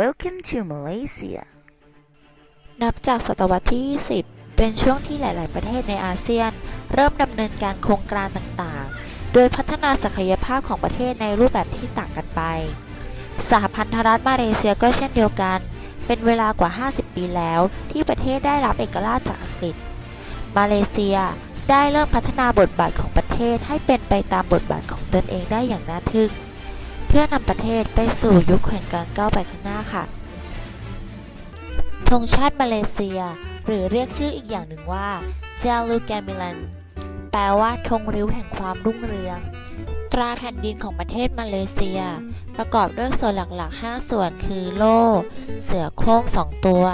Welcome to Malaysia นับจากศตวรรษที่ 20 เป็นช่วงที่หลาย ๆ ประเทศในอาเซียน เริ่มดำเนินการโครงการต่าง ๆ โดยพัฒนาศักยภาพของประเทศในรูปแบบที่ต่างกันไปสหพันธรัฐมาเลเซียก็เช่นเดียวกัน เป็นเวลากว่า 50 ปีแล้วที่ประเทศได้รับเอกราชจากอังกฤษ มาเลเซียได้เริ่มพัฒนาบทบาทของประเทศให้เป็นไปตามบทบาทของตนเองได้อย่างน่าทึ่ง เพื่อนำประเทศไปสู่ยุคแห่งการก้าวไปข้างหน้าค่ะธงชาติมาเลเซีย หรือเรียกชื่ออีกอย่างหนึ่งว่า j a l u g a m i l a n แปลว่าธงริ้วแห่งความรุ่งเรือง ตราแผ่นดินของประเทศมาเลเซีย ประกอบด้วยส่วนหลักๆ 5 ส่วนคือโล่ เสือโคร่ง2ตัว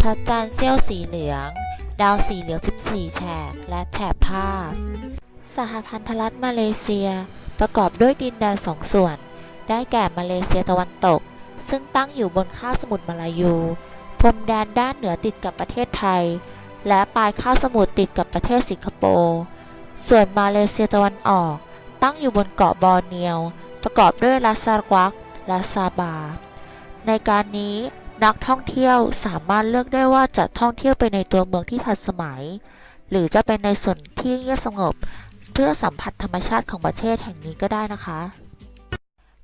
พระจันทร์เสี้ยวสีเหลือง ดาวสีเหลือง 14 แฉก และแถบผ้า สหพันธรัฐมาเลเซีย ประกอบด้วยดินแดนสองส่วน ได้แก่มาเลเซียตะวันตก ซึ่งตั้งอยู่บนคาบสมุทรมาลายู พรมแดนด้านเหนือติดกับประเทศไทย และปลายคาบสมุทรติดกับประเทศสิงคโปร์ ส่วนมาเลเซียตะวันออก ตั้งอยู่บนเกาะบอร์เนียว ประกอบด้วยลาซากวักและซาบา ในการนี้นักท่องเที่ยวสามารถเลือกได้ว่าจะท่องเที่ยวไปในตัวเมืองที่ทันสมัย หรือจะเป็นในส่วนที่เงียบสงบ เพื่อสัมผัสธรรมชาติของประเทศแห่งนี้ก็ได้นะคะ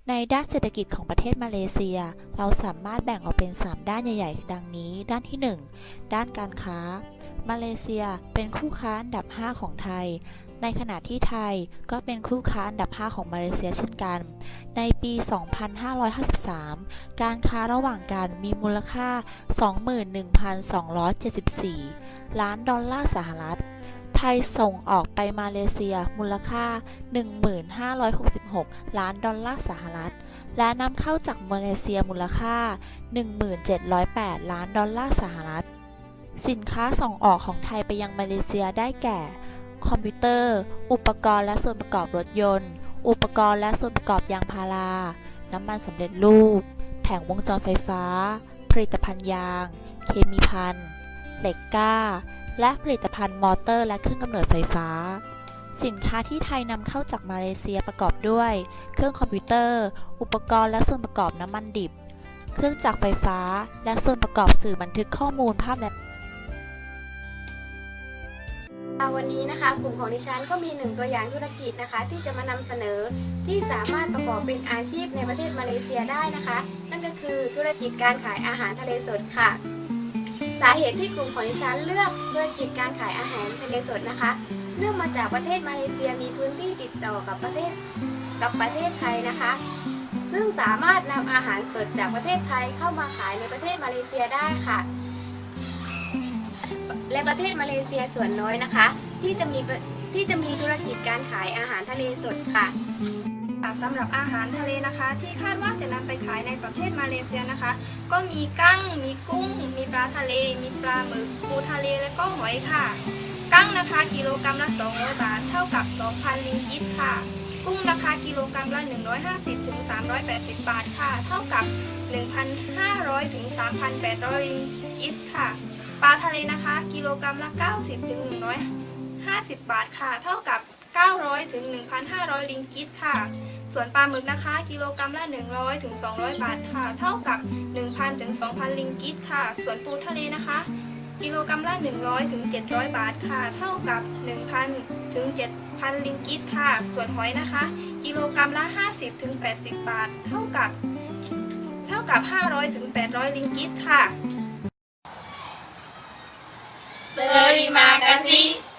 ในด้านเศรษฐกิจของประเทศมาเลเซีย เราสามารถแบ่งออกเป็น 3 ด้านใหญ่ ๆ ดังนี้ ด้านที่ 1 ด้านการค้า มาเลเซียเป็นคู่ค้าอันดับ 5 ของไทย ในขณะที่ไทยก็เป็นคู่ค้าอันดับ 5 ของมาเลเซียเช่นกัน ในปี 2553 การค้าระหว่างกันมีมูลค่า 21,274 ล้านดอลลาร์สหรัฐ ทยส่งออกไปมาเลเซียมูลค่า 1566 ล้านดอลลาร์สหรัฐ และนำเข้าจากมาเลเซียมูลค่า 1708 ล้านดอลลาร์สหรัฐ สินค้าส่งออกของไทยไปยังมาเลเซียได้แก่ คอมพิวเตอร์ อุปกรณ์และส่วนประกอบรถยนต์ อุปกรณ์และส่วนประกอบยางพารา น้ำมันสำเร็จรูป แผงวงจรไฟฟ้า ผลิตภัณฑ์ยาง เคมีภัณฑ์เหล็กกล้า และผลิตภัณฑ์มอเตอร์และเครื่องกำเนิดไฟฟ้า สินค้าที่ไทยนำเข้าจากมาเลเซียประกอบด้วย เครื่องคอมพิวเตอร์ อุปกรณ์และส่วนประกอบน้ำมันดิบ เครื่องจักรไฟฟ้า และส่วนประกอบสื่อบันทึกข้อมูลภาพและวันนี้นะคะกลุ่มของดิฉันก็มีหนึ่งตัวอย่างธุรกิจนะคะ ที่จะมานำเสนอที่สามารถประกอบเป็นอาชีพในประเทศมาเลเซียได้นะคะ นั่นก็คือธุรกิจการขายอาหารทะเลสดค่ะ สาเหตุที่กลุ่มของดิฉันเลือกธุรกิจการขายอาหารทะเลสดนะคะ เนื่องมาจากประเทศมาเลเซียมีพื้นที่ติดต่อกับประเทศกับประเทศไทยนะคะ ซึ่งสามารถนำอาหารสดจากประเทศไทยเข้ามาขายในประเทศมาเลเซียได้ค่ะ และประเทศมาเลเซียส่วนน้อยนะคะ ที่จะมีที่จะมีธุรกิจการขายอาหารทะเลสดค่ะสำหรับอาหารทะเลนะคะ ที่คาดว่าจะนำไปขายในประเทศมาเลเซียนะคะ ก็มีกั้งมีกุ้งาทะเล มีปลาหมึกปูทะเลและก็หอยค่ะ กั้งนะคะกิโลกรัมละ200บาทเท่ากับ 2,000ลิงกิตค่ะ กุ้งราคากิโลกรัมละ 150ถึง380 บาทค่ะ เท่ากับ 1,500ถึง3,800ลิงกิตค่ะ ปลาทะเลนะคะ กิโลกรัมละ 90ถึง150 บาทค่ะ เท่ากับ 900ถึง1,500 ลิงกิตค่ะ ส่วนปลาหมึกนะคะ กิโลกรัมละ 100ถึง200 บาทค่ะ เท่ากับ 1,000ถึง2,000 ลิงกิตค่ะ ส่วนปูทะเลนะคะ กิโลกรัมละ 100ถึง700 บาทค่ะ เท่ากับ 1,000ถึง7,000 ลิงกิตค่ะ ส่วนหอยนะคะ กิโลกรัมละ 50ถึง80 บาท เท่ากับ เท่ากับ 500ถึง800 ลิงกิตค่ะ Terima kasih